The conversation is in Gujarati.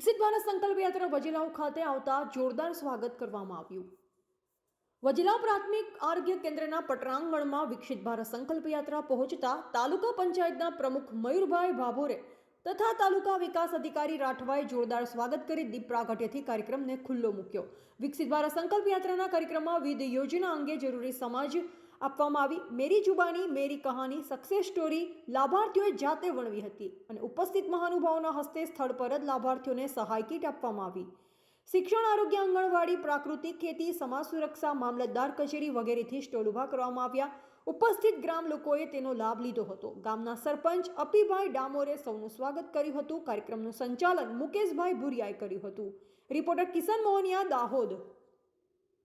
વિકસિત ભારત સંકલ્પ યાત્રા વજીલાઓ ખાતે આવતા જોરદાર સ્વાગત કરવામાં આવ્યું. વજીલા પ્રાથમિક આરોગ્ય કેન્દ્રના પટરાંગણમાં વિકસિત ભારત સંકલ્પ યાત્રા પહોંચતા તાલુકા પંચાયતના પ્રમુખ મયુરભાઈ ભાભોરે તથા તાલુકા વિકાસ અધિકારી રાઠવાએ જોરદાર સ્વાગત કરી દીપ પ્રાગટ્યથી કાર્યક્રમને ખુલ્લો મૂક્યો. વિકસિત ભારત સંકલ્પ યાત્રાના કાર્યક્રમમાં વિવિધ યોજના અંગે જરૂરી સમાજ આપવામાં આવી. મેરી જુબાની, મેરી કહાની સક્સેસ સ્ટોરી લાભાર્થીઓએ જાતે વણવી હતી અને ઉપસ્થિત મહાનુભાવોના હસ્તે સ્થળ પર જ લાભાર્થીઓને સહાય કીટ આપવામાં આવી. શિક્ષણ આરોગ્ય આંગણવાડી, પ્રાકૃતિક ખેતી, સમાજ સુરક્ષા, મામલતદાર કચેરી વગેરેથી સ્ટોલ ઊભા કરવામાં આવ્યા. ઉપસ્થિત ગ્રામ લોકોએ તેનો લાભ લીધો હતો. ગામના સરપંચ અપીભાઈ ડામોરે સૌનું સ્વાગત કર્યું હતું. કાર્યક્રમનું સંચાલન મુકેશભાઈ ભુરિયાએ કર્યું હતું. રિપોર્ટર કિશન મોહનિયા, દાહોદ.